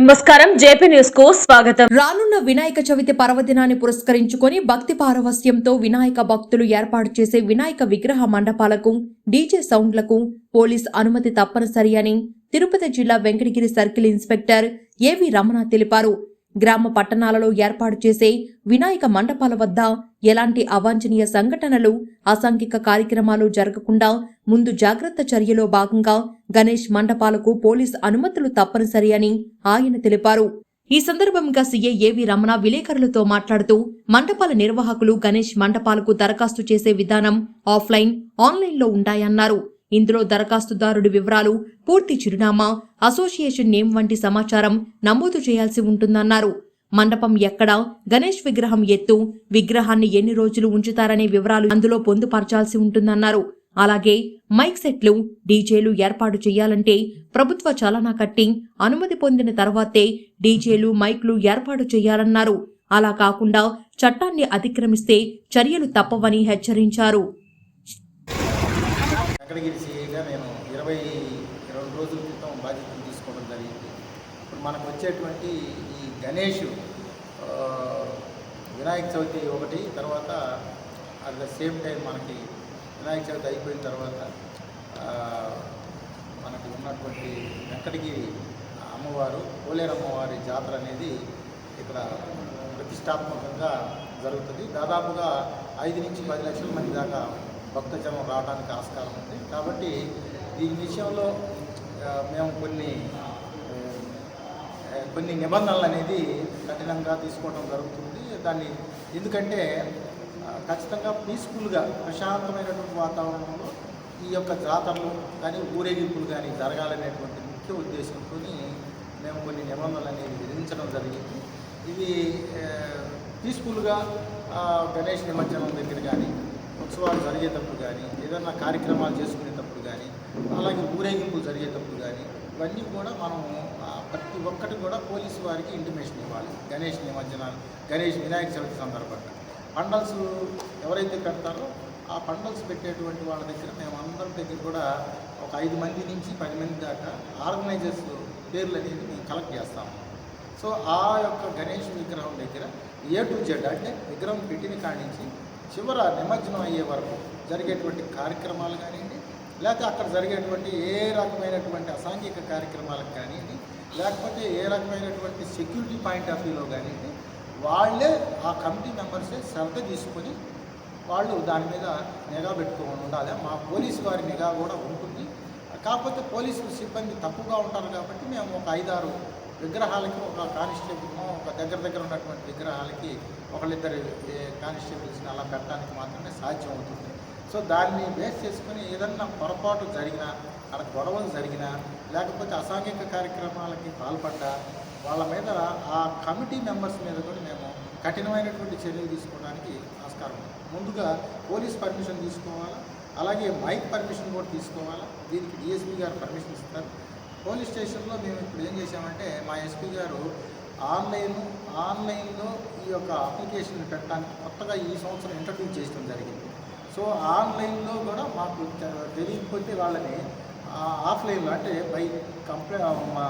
నమస్కారం జేపీ న్యూస్కు స్వాగతం. రానున్న వినాయక చవితి పర్వదినాన్ని పురస్కరించుకొని భక్తి పారవస్యంతో వినాయక భక్తులు ఏర్పాటు చేసే వినాయక విగ్రహ మండపాలకు డీజే సౌండ్లకు పోలీస్ అనుమతి తప్పనిసరి అని తిరుపతి జిల్లా వెంకటగిరి సర్కిల్ ఇన్స్పెక్టర్ ఏవి రమణ తెలిపారు. గ్రామ పట్టణాలలో ఏర్పాటు చేసే వినాయక మండపాల వద్ద ఎలాంటి అవాంఛనీయ సంఘటనలు అసాంఘిక కార్యక్రమాలు జరగకుండా ముందు జాగ్రత్త చర్యలో భాగంగా గణేష్ మండపాలకు పోలీస్ అనుమతులు తప్పనిసరి అని ఆయన తెలిపారు. ఈ సందర్భంగా సీఏ ఏవి రమణ విలేకరులతో మాట్లాడుతూ మండపాల నిర్వాహకులు గణేష్ మండపాలకు దరఖాస్తు చేసే విధానం ఆఫ్లైన్ ఆన్లైన్లో ఉంటాయన్నారు. ఇందులో దరఖాస్తుదారుడి వివరాలు పూర్తి చిరునామా అసోసియేషన్ నేమ్ వంటి సమాచారం నమోదు చేయాల్సి ఉంటుందన్నారు. మండపం ఎక్కడ గణేష్ విగ్రహం ఎత్తు విగ్రహాన్ని ఎన్ని రోజులు ఉంచుతారనే వివరాలు అందులో పొందుపరచాల్సి ఉంటుందన్నారు. అలాగే మైక్ సెట్లు డీజేలు ఏర్పాటు చేయాలంటే ప్రభుత్వ చలనా కట్టి అనుమతి పొందిన తర్వాతే డీజేలు మైక్లు ఏర్పాటు చేయాలన్నారు. అలా కాకుండా చట్టాన్ని అతిక్రమిస్తే చర్యలు తప్పవని హెచ్చరించారు. అక్కడికి సీఏగా నేను ఇరవై రెండు రోజుల క్రితం బాధ్యతలు తీసుకోవడం జరిగింది. ఇప్పుడు మనకు వచ్చేటువంటి ఈ గణేష్ వినాయక చవితి ఒకటి తర్వాత అట్ ద సేమ్ టైం మనకి వినాయక చవితి అయిపోయిన తర్వాత మనకి మనకు ఉన్నటువంటి వెంకటగిరి అమ్మవారు పోలేరమ్మవారి జాతర అనేది ఇక్కడ ప్రతిష్టాత్మకంగా జరుగుతుంది. దాదాపుగా ఐదు నుంచి పది లక్షల మంది దాకా భక్తజనం రావడానికి ఆస్కారం ఉంది. కాబట్టి దీని విషయంలో మేము కొన్ని కొన్ని నిబంధనలు అనేది కఠినంగా తీసుకోవడం జరుగుతుంది. దాన్ని ఎందుకంటే ఖచ్చితంగా పీస్ఫుల్గా ప్రశాంతమైనటువంటి వాతావరణంలో ఈ యొక్క జాతరలు కానీ ఊరేగింపులు కానీ జరగాలనేటువంటి ముఖ్య ఉద్దేశంతో మేము కొన్ని నిబంధనలు అనేవి విధించడం జరిగింది. ఇవి పీస్ఫుల్గా గణేష్ నిమజ్జనం దగ్గర కానీ ఉత్సవాలు జరిగేటప్పుడు కానీ ఏదన్నా కార్యక్రమాలు చేసుకునేటప్పుడు కానీ అలాగే ఊరేగింపులు జరిగేటప్పుడు కానీ ఇవన్నీ కూడా మనము ప్రతి ఒక్కటి కూడా పోలీసు వారికి ఇంటిమేషన్ ఇవ్వాలి. గణేష్ నిమజ్జనాలు గణేష్ వినాయక చవితి సందర్భంగా. పండల్స్ ఎవరైతే పెడతారో ఆ పండల్స్ పెట్టేటువంటి వాళ్ళ దగ్గర మేము అందరి దగ్గర కూడా ఒక ఐదు మంది నుంచి పది మంది దాకా ఆర్గనైజర్స్ పేర్లు అనేది మేము కలెక్ట్ చేస్తాము సో ఆ యొక్క గణేష్ విగ్రహం దగ్గర ఏ టు జెడ్ అంటే విగ్రహం పెట్టిన కాడి నుంచి చివర నిమజ్జనం అయ్యే వరకు జరిగేటువంటి కార్యక్రమాలు కానివ్వండి లేకపోతే అక్కడ జరిగేటువంటి ఏ రకమైనటువంటి అసాంఘిక కార్యక్రమాలకు కానివ్వండి లేకపోతే ఏ రకమైనటువంటి సెక్యూరిటీ పాయింట్ ఆఫ్ వ్యూలో కానివ్వండి వాళ్ళే ఆ కమిటీ మెంబర్సే శ్రద్ధ తీసుకొని వాళ్ళు దాని మీద నిఘా పెట్టుకోని ఉండాలి. మా పోలీసు వారి నిఘా కూడా ఉంటుంది. కాకపోతే పోలీసు సిబ్బంది తప్పుగా ఉంటారు కాబట్టి మేము ఒక ఐదారు విగ్రహాలకి ఒక కానిస్టేబుల్ ఒక దగ్గర దగ్గర ఉన్నటువంటి విగ్రహాలకి ఒకళ్ళిద్దరు కానిస్టేబుల్స్ని అలా పెట్టడానికి మాత్రమే సాధ్యం అవుతుంది. సో దాన్ని బేస్ చేసుకొని ఏదన్నా పొరపాటు జరిగినా అక్కడ గొడవలు జరిగినా లేకపోతే అసాంఘిక కార్యక్రమాలకి పాల్పడ్డా వాళ్ళ మీద ఆ కమిటీ మెంబర్స్ మీద కూడా మేము కఠినమైనటువంటి చర్యలు తీసుకోవడానికి ఆస్కారం ముందుగా పోలీస్ పర్మిషన్ తీసుకోవాలా? అలాగే మైక్ పర్మిషన్ కూడా తీసుకోవాలా? దీనికి డిఎస్పీ గారు పర్మిషన్ ఇస్తారు. పోలీస్ స్టేషన్లో మేము ఇప్పుడు ఏం చేసామంటే మా ఎస్పీ గారు ఆన్లైన్ ఆన్లైన్లో ఈ యొక్క అప్లికేషన్ పెట్టడానికి కొత్తగా ఈ సంవత్సరం ఇంట్రడ్యూస్ చేయడం జరిగింది. సో ఆన్లైన్లో కూడా మాకు తెలియకపోతే వాళ్ళని ఆఫ్లైన్లో అంటే బై కంప్లై మా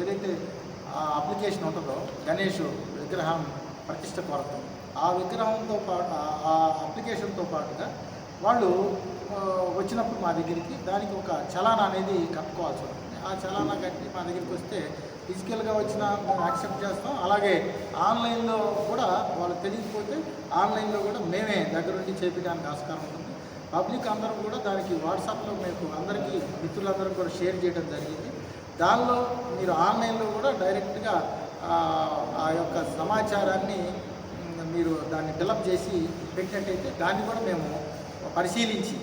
ఏదైతే అప్లికేషన్ ఉంటుందో గణేష్ విగ్రహం ప్రతిష్ట కొరకు ఆ విగ్రహంతో పాటు ఆ- అప్లికేషన్తో పాటుగా వాళ్ళు వచ్చినప్పుడు మా దగ్గరికి దానికి ఒక చలానా అనేది కట్టుకోవాల్సి ఉంటుంది ఆ చలానా కట్టి మా దగ్గరికి వస్తే ఫిజికల్గా వచ్చినా మేము యాక్సెప్ట్ చేస్తాం. అలాగే ఆన్లైన్లో కూడా వాళ్ళు తెలియకపోతే ఆన్లైన్లో కూడా మేమే దగ్గరుండి చేపించడానికి ఆస్కారం ఉంటుంది. పబ్లిక్ అందరూ కూడా దానికి వాట్సాప్లో మీకు అందరికీ మిత్రులందరూ కూడా షేర్ చేయడం జరిగింది. దానిలో మీరు ఆన్లైన్లో కూడా డైరెక్ట్గా ఆ, యొక్క సమాచారాన్ని మీరు దాన్ని ఫిలప్ చేసి పెట్టినట్టయితే దాన్ని కూడా మేము పరిశీలించి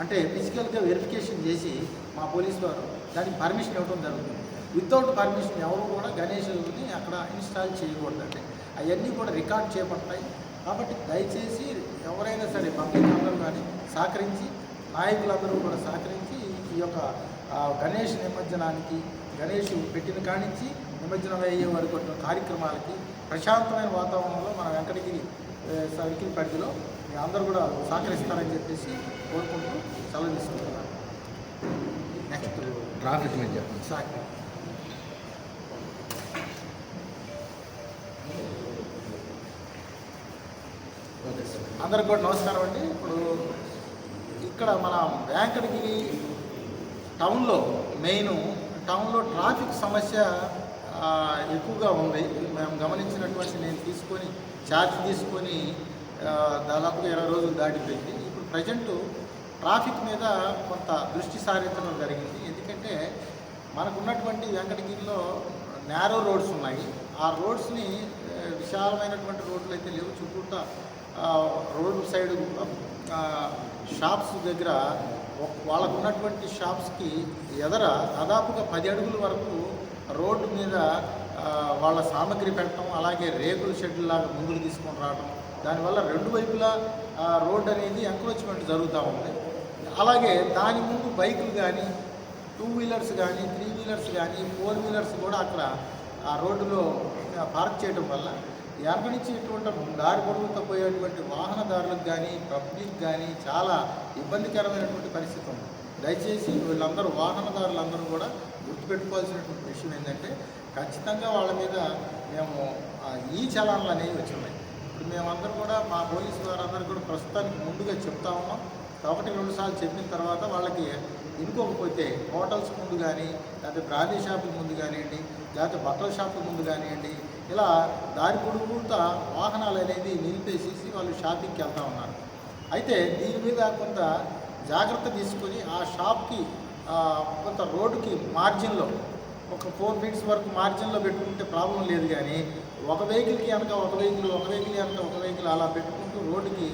అంటే ఫిజికల్గా వెరిఫికేషన్ చేసి మా పోలీసు వారు దానికి పర్మిషన్ ఇవ్వడం జరుగుతుంది. వితౌట్ పర్మిషన్ ఎవరు కూడా గణేషుని అక్కడ ఇన్స్టాల్ చేయకూడదండి. అవన్నీ కూడా రికార్డ్ చేపడతాయి కాబట్టి దయచేసి ఎవరైనా సరే పబ్లిక్ అందరూ కానీ సహకరించి నాయకులందరూ కూడా సహకరించి ఈ యొక్క గణేష్ నిమజ్జనానికి గణేష్ పెట్టిన కానించి నిమజ్జనం అయ్యే వరకు కార్యక్రమాలకి ప్రశాంతమైన వాతావరణంలో మన వెంకటగిరి సర్కిల్ పరిధిలో అందరూ కూడా సహకరిస్తారని చెప్పేసి కోరుకుంటూ సెలవు తీసుకుంటున్నాను. నెక్స్ట్ ట్రాఫిక్ మీద చెప్పండి. సార్ ఓకే సార్ అందరికి కూడా నమస్కారం అండి. ఇప్పుడు ఇక్కడ మన వెంకటగిరి టౌన్లో మెయిన్ టౌన్లో ట్రాఫిక్ సమస్య ఎక్కువగా ఉంది. మేము గమనించినటువంటి నేను తీసుకొని ఛార్జ్ తీసుకొని దాదాపుగా ఇరవై రోజులు దాటిపోయింది. ఇప్పుడు ప్రజెంటు ట్రాఫిక్ మీద కొంత దృష్టి సారించడం జరిగింది. ఎందుకంటే మనకున్నటువంటి వెంకటగిరిలో నేరో రోడ్స్ ఉన్నాయి. ఆ రోడ్స్ని విశాలమైనటువంటి రోడ్లు అయితే లేవు. చుట్టూతా రోడ్డు సైడ్ షాప్స్ దగ్గర వాళ్ళకు ఉన్నటువంటి షాప్స్కి ఎదర దాదాపుగా పది అడుగుల వరకు రోడ్డు మీద వాళ్ళ సామాగ్రి పెట్టడం అలాగే రేకుల షెడ్లు లాగా ముందుకు తీసుకొని రావడం దానివల్ల రెండు వైపులా రోడ్డు అనేది ఎంక్రోచ్మెంట్ జరుగుతూ ఉంది. అలాగే దాని ముందు బైకులు కానీ టూ వీలర్స్ కానీ త్రీ వీలర్స్ కానీ ఫోర్ వీలర్స్ కూడా అక్కడ ఆ రోడ్డులో పార్క్ చేయడం వల్ల వెనక నుంచి ఇటువంటి దారి పొడుగుతో పోయేటువంటి వాహనదారులకు కానీ పబ్లిక్ కానీ చాలా ఇబ్బందికరమైనటువంటి పరిస్థితి ఉంది. దయచేసి వీళ్ళందరూ వాహనదారులందరూ కూడా గుర్తుపెట్టుకోవాల్సినటువంటి విషయం ఏంటంటే ఖచ్చితంగా వాళ్ళ మీద మేము ఈ చలాన్లు అనేవి వచ్చినాయి ఇప్పుడు మేమందరం కూడా మా పోలీసు వారందరూ కూడా ప్రస్తుతానికి ముందుగా చెప్తా ఉన్నాం. ఒకటి రెండు సార్లు చెప్పిన తర్వాత వాళ్ళకి ఇంకోకపోతే హోటల్స్ ముందు కానీ లేకపోతే బ్రాండీ షాపుల ముందు కానివ్వండి లేకపోతే బట్టల షాపుల ముందు కానివ్వండి ఇలా దారి పొడుగుతా వాహనాలు అనేది నిలిపేసేసి వాళ్ళు షాపింగ్కి వెళ్తూ ఉన్నారు. అయితే దీని మీద కొంత జాగ్రత్త తీసుకొని ఆ షాప్కి కొంత రోడ్డుకి మార్జిన్లో ఒక ఫోర్ ఫీట్స్ వరకు మార్జిన్లో పెట్టుకుంటే ప్రాబ్లం లేదు కానీ ఒక వెహికల్కి కనుక ఒక వెహికల్ ఒక వెహికల్ కనుక ఒక వెహికల్ అలా పెట్టుకుంటూ రోడ్డుకి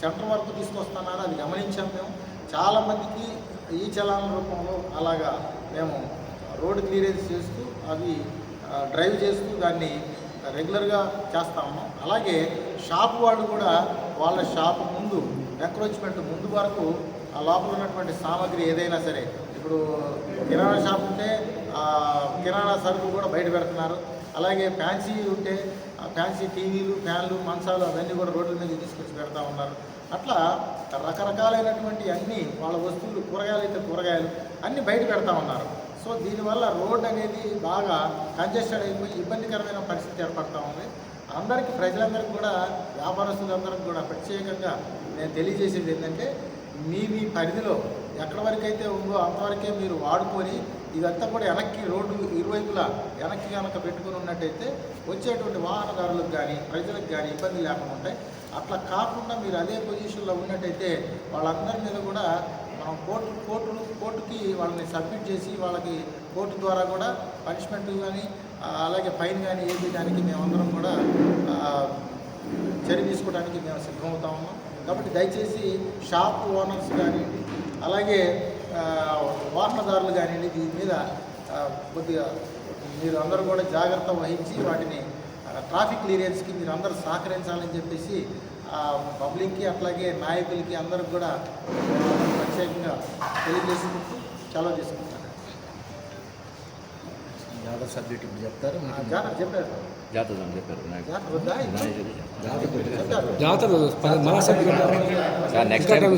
సెంటర్ వరకు తీసుకొస్తున్నారు అది గమనించాం మేము. చాలామందికి ఈ చలాన రూపంలో అలాగా మేము రోడ్ క్లియరెన్స్ చేస్తూ అవి డ్రైవ్ చేస్తూ దాన్ని రెగ్యులర్గా చేస్తా ఉన్నాం. అలాగే షాప్ వాళ్ళు కూడా వాళ్ళ షాప్ ముందు ఎంక్రోచ్మెంట్ ముందు వరకు ఆ లోపల ఉన్నటువంటి సామాగ్రి ఏదైనా సరే ఇప్పుడు కిరాణా షాప్ ఉంటే కిరాణా సరుకు కూడా బయట పెడుతున్నారు. అలాగే ఫ్యాన్సీ ఉంటే ఆ ఫ్యాన్సీ టీవీలు ఫ్యాన్లు మంచాలు అవన్నీ కూడా రోడ్ల మీద తీసుకొచ్చి పెడతా ఉన్నారు. అట్లా రకరకాలైనటువంటి అన్ని వాళ్ళ వస్తువులు కూరగాయలు అయితే కూరగాయలు అన్నీ బయట పెడతా ఉన్నారు. సో దీనివల్ల రోడ్ అనేది బాగా కంజెస్టెడ్ అయిపోయి ఇబ్బందికరమైన పరిస్థితి ఏర్పడతా ఉంది. అందరికీ ప్రజలందరికీ కూడా వ్యాపారస్తులందరికీ కూడా ప్రత్యేకంగా నేను తెలియజేసేది ఏంటంటే మీ మీ పరిధిలో ఎక్కడి వరకైతే ఉందో అంతవరకే మీరు వాడుకొని ఇదంతా కూడా వెనక్కి రోడ్డు ఇరువైపులా వెనక్కి కనుక పెట్టుకుని ఉన్నట్టయితే వచ్చేటువంటి వాహనదారులకు కానీ ప్రజలకు కానీ ఇబ్బంది లేకుండా ఉంటాయి. అట్లా కాకుండా మీరు అదే పొజిషన్లో ఉన్నట్టయితే వాళ్ళందరి మీద కూడా మనం కోర్టు కోర్టు కోర్టుకి వాళ్ళని సబ్మిట్ చేసి వాళ్ళకి కోర్టు ద్వారా కూడా పనిష్మెంట్ కానీ అలాగే ఫైన్ కానీ ఏది దానికి మేమందరం కూడా చర్య తీసుకోవడానికి మేము సిద్ధమవుతా ఉన్నాం కాబట్టి దయచేసి షాప్ ఓనర్స్ కానివ్వండి అలాగే వాహనదారులు కానివ్వండి దీని మీద కొద్దిగా మీరు అందరూ కూడా జాగ్రత్త వహించి వాటిని ట్రాఫిక్ క్లియరెన్స్కి మీరు అందరూ సహకరించాలని చెప్పేసి ఆ, పబ్లిక్కి అట్లాగే నాయకులకి అందరికి కూడా ప్రత్యేకంగా తెలియజేసుకుంటూ సెలవు తీసుకుంటాను. జాతర సబ్జెక్ట్ ఇప్పుడు చెప్తారు జాతర చెప్పారు. జాతర చెప్పారు జాతర మన సభ్యులు నెక్స్ట్ టైం